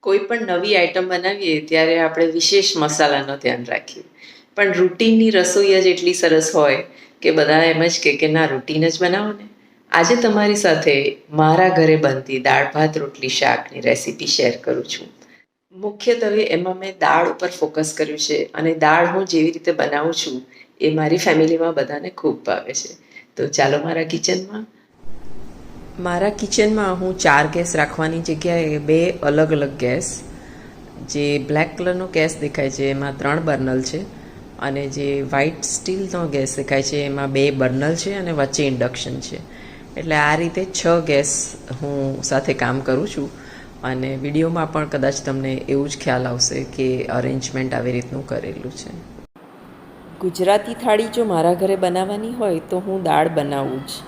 કોઈ પણ નવી આઈટમ બનાવીએ ત્યારે આપણે વિશેષ મસાલાનો ધ્યાન રાખીએ. પણ રૂટીનની રસોઈ જ એટલી સરસ હોય કે બધા એમ જ કે કે ના, રૂટીન જ બનાવો ને. આજે તમારી સાથે મારા ઘરે બનતી દાળ ભાત રોટલી શાકની રેસીપી શેર કરું છું. મુખ્યત્વે એમાં મેં દાળ ઉપર ફોકસ કર્યું છે અને દાળ હું જેવી રીતે બનાવું છું એ મારી ફેમિલીમાં બધાને ખૂબ ભાવે છે. તો ચાલો મારા કિચનમાં મારા કિચનમાં હું ચાર ગેસ રાખવાની જગ્યાએ બે અલગ અલગ ગેસ, જે બ્લેક કલરનો ગેસ દેખાય છે, એમાં ત્રણ બર્નલ છે, અને જે વ્હાઇટ સ્ટીલનો ગેસ દેખાય છે, એમાં બે બર્નલ છે અને વચ્ચે ઇન્ડક્શન છે. એટલે આ રીતે છ ગેસ હું સાથે કામ કરું છું, અને વિડીયોમાં પણ કદાચ તમને એવું જ ખ્યાલ આવશે કે અરેન્જમેન્ટ આવી રીતનું કરેલું છે. ગુજરાતી થાળી જો મારા ઘરે બનાવવાની હોય તો હું દાળ બનાવું જ.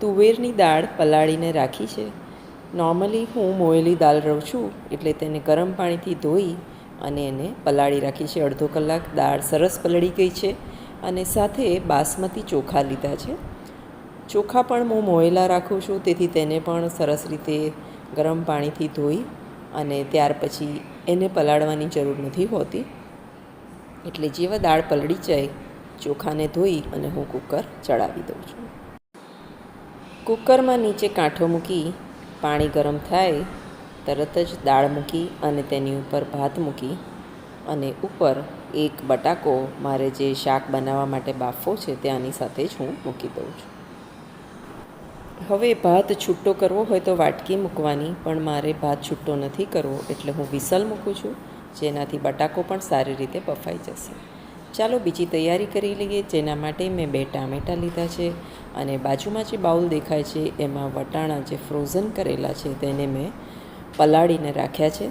તુવેરની દાળ પલાળીને રાખી છે. નોર્મલી હું મોયેલી દાળ રહું છું, એટલે તેને ગરમ પાણીથી ધોઈ અને એને પલાળી રાખી છે. અડધો કલાક દાળ સરસ પલળી ગઈ છે અને સાથે બાસમતી ચોખા લીધા છે. ચોખા પણ હું મોયેલા રાખું છું, તેથી તેને પણ સરસ રીતે ગરમ પાણીથી ધોઈ અને ત્યાર પછી એને પલાળવાની જરૂર નથી હોતી. એટલે જેવા દાળ પલળી જાય, ચોખાને ધોઈ અને હું કુકર ચડાવી દઉં છું. કુકરમાં નીચે કાંઠો મૂકી પાણી ગરમ થાય, તરત જ દાળ મૂકી અને તેની ઉપર ભાત મૂકી અને ઉપર એક બટાકો મારે જે શાક બનાવવા માટે બાફો છે તે આની સાથે જ હું મૂકી દઉં છું. હવે ભાત છૂટો કરવો હોય તો વાટકી મૂકવાની, પણ મારે ભાત છૂટો નથી કરવો એટલે હું વિસલ મૂકું છું, જેનાથી બટાકો પણ સારી રીતે બફાઈ જશે. ચાલો બીજી તૈયારી કરી લઈએ, જેના માટે મેં બે ટામેટાં લીધા છે અને બાજુમાં જે બાઉલ દેખાય છે, એમાં વટાણા જે ફ્રોઝન કરેલા છે, તેને મેં પલાળીને રાખ્યા છે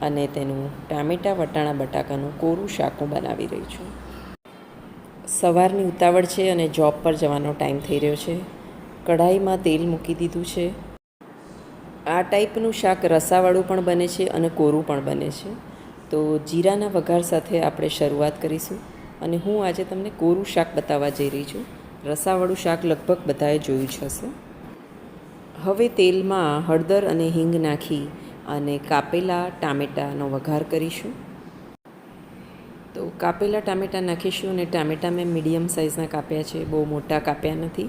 અને તેનું ટામેટાં, વટાણા, બટાકાનું કોરું શાક બનાવી રહી છું. સવારની ઉતાવળ છે અને જોબ પર જવાનો ટાઈમ થઈ રહ્યો છે. કઢાઈમાં તેલ મૂકી દીધું છે. આ ટાઈપનું શાક રસાવાળું પણ બને છે અને કોરું પણ બને છે. તો જીરાના વઘાર સાથે આપણે શરૂઆત કરીશું અને હું આજે તમને કોરું શાક બતાવવા જઈ રહી છું. રસાવાળું શાક લગભગ બધાએ જોયું જ હશે. હવે તેલમાં હળદર અને હિંગ નાખી અને કાપેલા ટામેટાનો વઘાર કરીશું. તો કાપેલા ટામેટાં નાખીશું અને ટામેટાં મેં મીડિયમ સાઇઝના કાપ્યા છે. બહુ મોટા કાપ્યા નથી.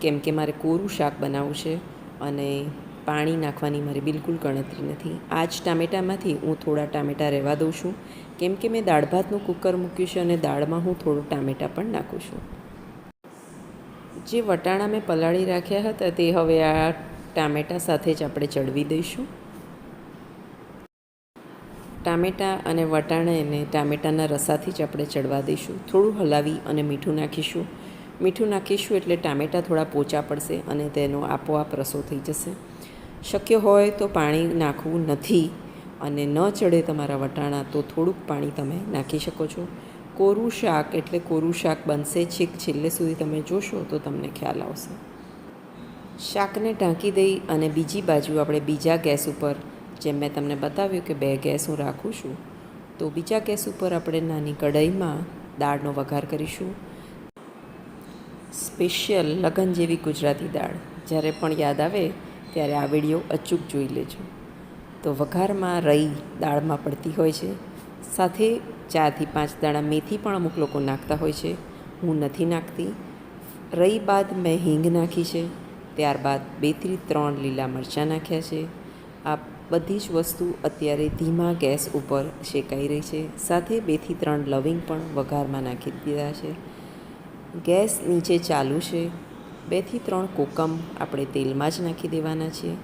કેમ કે મારે કોરું શાક બનાવવું છે અને પાણી નાખવાની મારી બિલકુલ ગણતરી નથી. આ જ ટામેટામાંથી હું થોડા ટામેટાં રહેવા દઉં છું. કેમ કે મેં દાળ ભાતનું કુકર મૂક્યું છે અને દાળમાં હું થોડું ટામેટાં પણ નાખું છું. જે વટાણા મેં પલાળી રાખ્યા હતા તે હવે આ ટામેટાં સાથે જ આપણે ચડવી દઈશું. ટામેટાં અને વટાણાને ટામેટાના રસાથી જ આપણે ચડવા દઈશું. થોડું હલાવી અને મીઠું નાખીશું. મીઠું નાખીશું એટલે ટામેટાં થોડા પોચા પડશે અને તેનો આપોઆપ રસો થઈ જશે. શક્ય હોય તો પાણી નાખવું નથી અને ન ચડે તમારા વટાણા, તો થોડુંક પાણી તમે નાખી શકો છો. કોરું શાક એટલે કોરું શાક બનશે છેક, છેલ્લે સુધી તમે જોશો તો તમને ખ્યાલ આવશે. શાકને ઢાંકી દઈ અને બીજી બાજુ આપણે બીજા ગેસ ઉપર, જેમ મેં તમને બતાવ્યું કે બે ગેસ હું રાખું છું, તો બીજા ગેસ ઉપર આપણે નાની કઢાઈમાં દાળનો વઘાર કરીશું. સ્પેશિયલ લગન જેવી ગુજરાતી દાળ. જ્યારે પણ યાદ આવે ત્યારે આ વીડિયો અચૂક જોઈ લેજો. તો વઘારમાં રઈ દાળમાં પડતી હોય છે. સાથે ચારથી પાંચ દાણા મેથી પણ અમુક લોકો નાખતા હોય છે. હું નથી નાખતી. રઈ બાદ મેં હિંગ નાખી છે. ત્યારબાદ બેથી ત્રણ લીલા મરચાં નાખ્યા છે. આ બધી જ વસ્તુ અત્યારે ધીમા ગેસ ઉપર શેકાઈ રહી છે. સાથે બેથી ત્રણ લવિંગ પણ વઘારમાં નાખી દીધા છે. ગેસ નીચે ચાલુ છે. બેથી ત્રણ કોકમ આપણે તેલમાં જ નાખી દેવાના છીએ.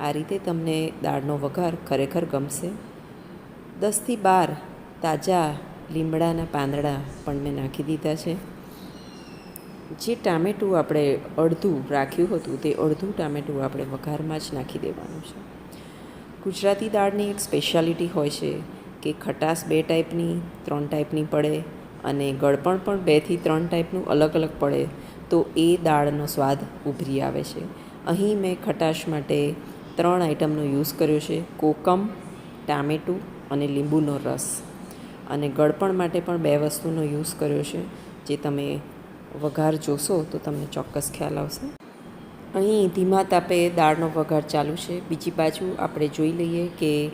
આ રીતે તમને દાળનો વઘાર ખરેખર ગમશે. દસથી બાર તાજા લીમડાના પાંદડા પણ મેં નાખી દીધા છે. જે ટામેટું આપણે અડધું રાખ્યું હતું તે અડધું ટામેટું આપણે વઘારમાં જ નાખી દેવાનું છે. ગુજરાતી દાળની એક સ્પેશિયાલિટી હોય છે કે ખટાશ બે ટાઈપની, ત્રણ ટાઈપની પડે અને ગળપણ પણ બેથી ત્રણ ટાઈપનું અલગ અલગ પડે. તો એ દાળનો સ્વાદ ઉભરી આવે છે. અહીં મેં ખટાશ માટે ત્રણ આઈટમનો યુઝ કર્યો છે. કોકમ, ટામેટું અને લીંબુનો રસ. અને ગળપણ માટે પણ બે વસ્તુનો યુઝ કર્યો છે, જે તમે વઘાર જોશો તો તમને ચોક્કસ ખ્યાલ આવશે. અહીં ધીમા તાપે દાળનો વઘાર ચાલુ છે. બીજી બાજુ આપણે જોઈ લઈએ કે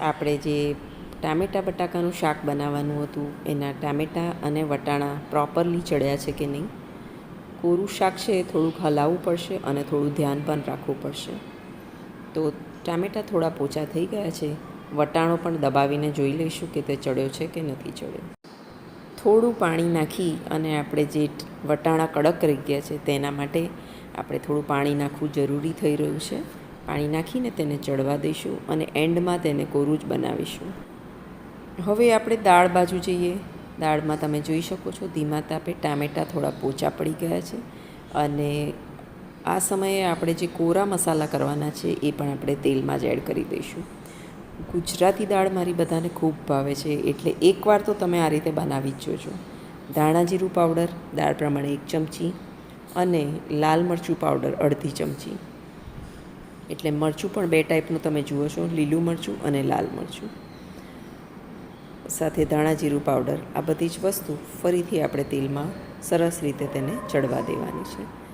આપણે જે ટામેટાં બટાકાનું શાક બનાવવાનું હતું, એના ટામેટાં અને વટાણા પ્રોપરલી ચડ્યા છે કે નહીં? કોરું શાક છે એ થોડુંક હલાવવું પડશે અને થોડું ધ્યાન પણ રાખવું પડશે. તો ટામેટાં થોડા પોચા થઈ ગયા છે. વટાણો પણ દબાવીને જોઈ લઈશું કે તે ચડ્યો છે કે નથી ચડ્યો. થોડું પાણી નાખી અને આપણે જે વટાણા કડક રહી ગયા છે તેના માટે આપણે થોડું પાણી નાખવું જરૂરી થઈ રહ્યું છે. પાણી નાખીને તેને ચડવા દઈશું અને એન્ડમાં તેને કોરું જ બનાવીશું. હવે આપણે દાળ બાજુ જઈએ. દાળમાં તમે જોઈ શકો છો, ધીમા તાપે ટામેટાં થોડા પોચા પડી ગયા છે અને આ સમયે આપણે જે કોરા મસાલા કરવાના છે એ પણ આપણે તેલમાં જ એડ કરી દઈશું. ગુજરાતી દાળ મારી બધાને ખૂબ ભાવે છે, એટલે એકવાર તો તમે આ રીતે બનાવી જ જોજો. ધાણા જીરું પાવડર, દાળ પ્રમાણે એક ચમચી અને લાલ મરચું પાવડર અડધી ચમચી. એટલે મરચું પણ બે ટાઈપનું તમે જુઓ છો, લીલું મરચું અને લાલ મરચું. સાથે ધાણા જીરું પાવડર, આ બધી જ વસ્તુ ફરીથી આપણે તેલમાં સરસ રીતે તેને ચડવા દેવાની છે.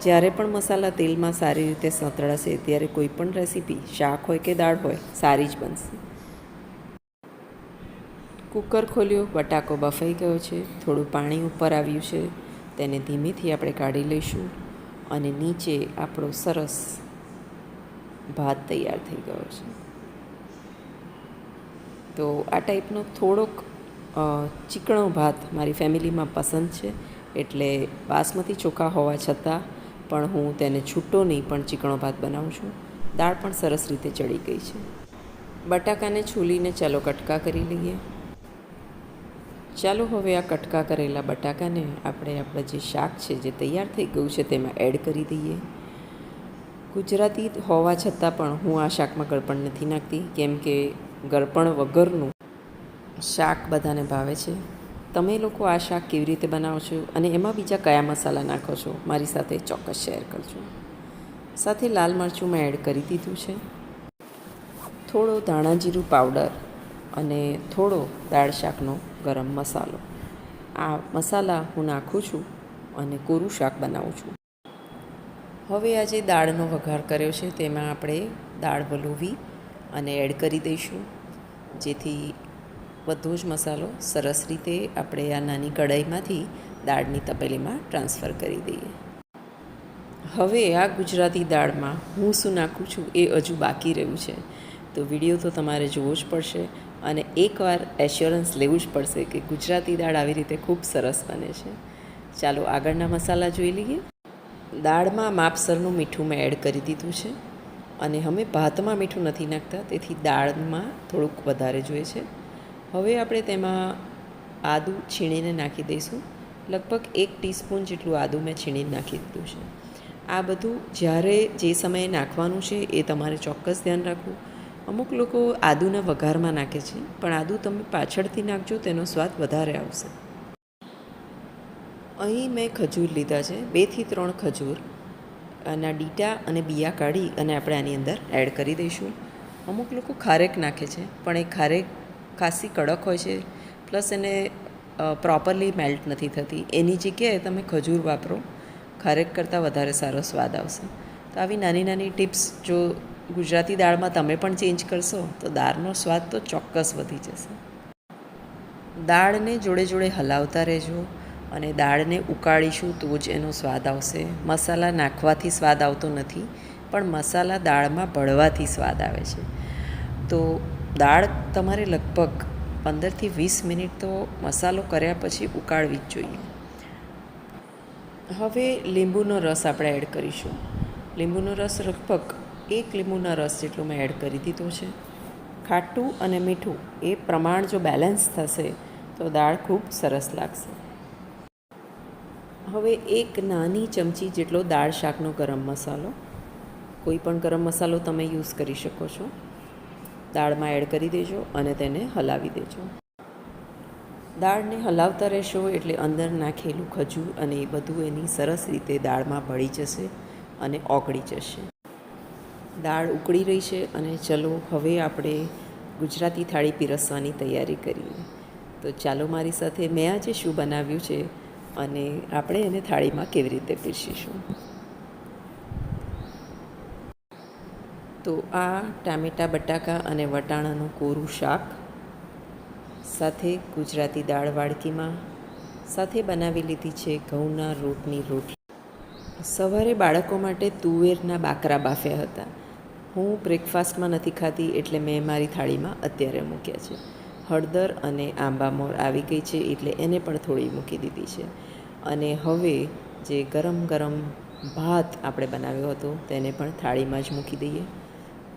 જ્યારે પણ મસાલા તેલમાં સારી રીતે સંતળાશે, ત્યારે કોઈ પણ રેસીપી, શાક હોય કે દાળ હોય, સારી જ બનશે. કુકર ખોલ્યું, બટાકો બફાઈ ગયો છે, થોડું પાણી ઉપર આવ્યું છે, તેને ધીમેથી આપણે કાઢી લઈશું અને નીચે આપણો સરસ ભાત તૈયાર થઈ ગયો છે. તો આ ટાઈપનો થોડોક ચીકણો ભાત મારી ફેમિલીમાં પસંદ છે. એટલે બાસમતી ચોખા હોવા છતાં પણ હું તેને છૂટો નહીં, પણ ચીકણો ભાત બનાવું છું. દાળ પણ સરસ રીતે ચડી ગઈ છે. બટાકાને છૂલીને ચાલો કટકા કરી લઈએ. ચાલો હવે આ કટકા કરેલા બટાકાને આપણે આપણે જે શાક છે, જે તૈયાર થઈ ગયું છે, તેમાં એડ કરી દઈએ. ગુજરાતી હોવા છતાં પણ હું આ શાકમાં ગળપણ નથી નાખતી. કેમ કે ગળપણ વગરનું શાક બધાને ભાવે છે. તમે લોકો આ શાક કેવી રીતે બનાવો છો અને એમાં બીજા કયા મસાલા નાખો છો? મારી સાથે ચોક્કસ શેર કરજો. સાથે લાલ મરચું મેં એડ કરી દીધું છે. થોડો ધાણા જીરું પાવડર અને થોડો દાળ શાકનો ગરમ મસાલો. આ મસાલા હું નાખું છું અને કોરું શાક બનાવું છું. હવે આ જે દાળનો વઘાર કર્યો છે તેમાં આપણે દાળ વલોવી અને એડ કરી દઈશું. જેથી બધો જ મસાલો સરસ રીતે આપણે આ નાની કઢાઈમાંથી દાળની તપેલીમાં ટ્રાન્સફર કરી દઈએ. હવે આ ગુજરાતી દાળમાં હું શું નાખું છું એ હજુ બાકી રહ્યું છે. તો વીડિયો તો તમારે જોવો જ પડશે અને એકવાર એશ્યોરન્સ લેવું જ પડશે કે ગુજરાતી દાળ આવી રીતે ખૂબ સરસ બને છે. ચાલો આગળના મસાલા જોઈ લઈએ. દાળમાં માપસરનું મીઠું મેં એડ કરી દીધું છે. અને અમે ભાતમાં મીઠું નથી નાખતા, તેથી દાળમાં થોડુંક વધારે જોઈએ છે. હવે આપણે તેમાં આદું છીણીને નાખી દઈશું. લગભગ એક ટીસ્પૂન જેટલું આદું મેં છીણીને નાખી દીધું છે. આ બધું જ્યારે જે સમયે નાખવાનું છે એ તમારે ચોક્કસ ધ્યાન રાખવું. અમુક લોકો આદુના વઘારમાં નાખે છે, પણ આદું તમે પાછળથી નાખજો, તેનો સ્વાદ વધારે આવશે. અહીં મેં ખજૂર લીધા છે, બેથી ત્રણ ખજૂર. આના ડીટા અને બિયા કાઢી અને આપણે આની અંદર એડ કરી દઈશું. અમુક લોકો ખારેક નાખે છે, પણ એ ખારેક ખાસી કડક હોય છે, પ્લસ એને પ્રોપરલી મેલ્ટ નથી થતી. એની જગ્યાએ તમે ખજૂર વાપરો, ખારેક કરતાં વધારે સારો સ્વાદ આવશે. તો આવી નાની નાની ટિપ્સ, જો ગુજરાતી દાળમાં તમે પણ ચેન્જ કરશો, તો દાળનો સ્વાદ તો ચોક્કસ વધી જશે. દાળને જોડે જોડે હલાવતા રહેજો. અને દાળને ઉકાળીશું તો જ એનો સ્વાદ આવશે. મસાલા નાખવાથી સ્વાદ આવતો નથી, પણ મસાલા દાળમાં ભળવાથી સ્વાદ આવે છે. તો દાળ તમારે લગભગ પંદરથી વીસ મિનિટ તો મસાલો કર્યા પછી ઉકાળવી જ જોઈએ. હવે લીંબુનો રસ આપણે એડ કરીશું. લીંબુનો રસ લગભગ એક લીંબુના રસ જેટલું મેં એડ કરી દીધો છે. ખાટું અને મીઠું એ પ્રમાણ જો બેલેન્સ થશે તો દાળ ખૂબ સરસ લાગશે. હવે એક નાની ચમચી જેટલો દાળ શાકનો ગરમ મસાલો. કોઈ પણ ગરમ મસાલો તમે યુઝ કરી શકો છો. દાળમાં એડ કરી દેજો અને તેને હલાવી દેજો. દાળને હલાવતા રહેશો એટલે અંદર નાખેલું ખજૂર અને એ બધું એની સરસ રીતે દાળમાં ભળી જશે અને ઓગળી જશે. દાળ ઉકળી રહી છે અને ચલો હવે આપણે ગુજરાતી થાળી પીરસવાની તૈયારી કરીએ. તો ચાલો મારી સાથે મેં આજે શું બનાવ્યું છે અને આપણે એને થાળીમાં કેવી રીતે પીરસીશું? તો આ ટામેટાં, બટાકા અને વટાણાનું કોરું શાક, સાથે ગુજરાતી દાળ વાડકીમાં, સાથે બનાવી લીધી છે ઘઉંના રોટની રોટલી. સવારે બાળકો માટે તુવેરના બાકરા બાફ્યા હતા. હું બ્રેકફાસ્ટમાં નથી ખાતી એટલે મેં મારી થાળીમાં અત્યારે મૂક્યા છે. હળદર અને આંબા મોર આવી ગઈ છે એટલે એને પણ થોડી મૂકી દીધી છે. અને હવે જે ગરમ ગરમ ભાત આપણે બનાવ્યો હતો તેને પણ થાળીમાં જ મૂકી દઈએ.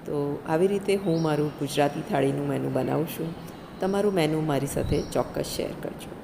તો આવી રીતે હું મારું ગુજરાતી થાળીનું મેનુ બનાવું છું. તમારું મેનુ મારી સાથે ચોક્કસ શેર કરજો.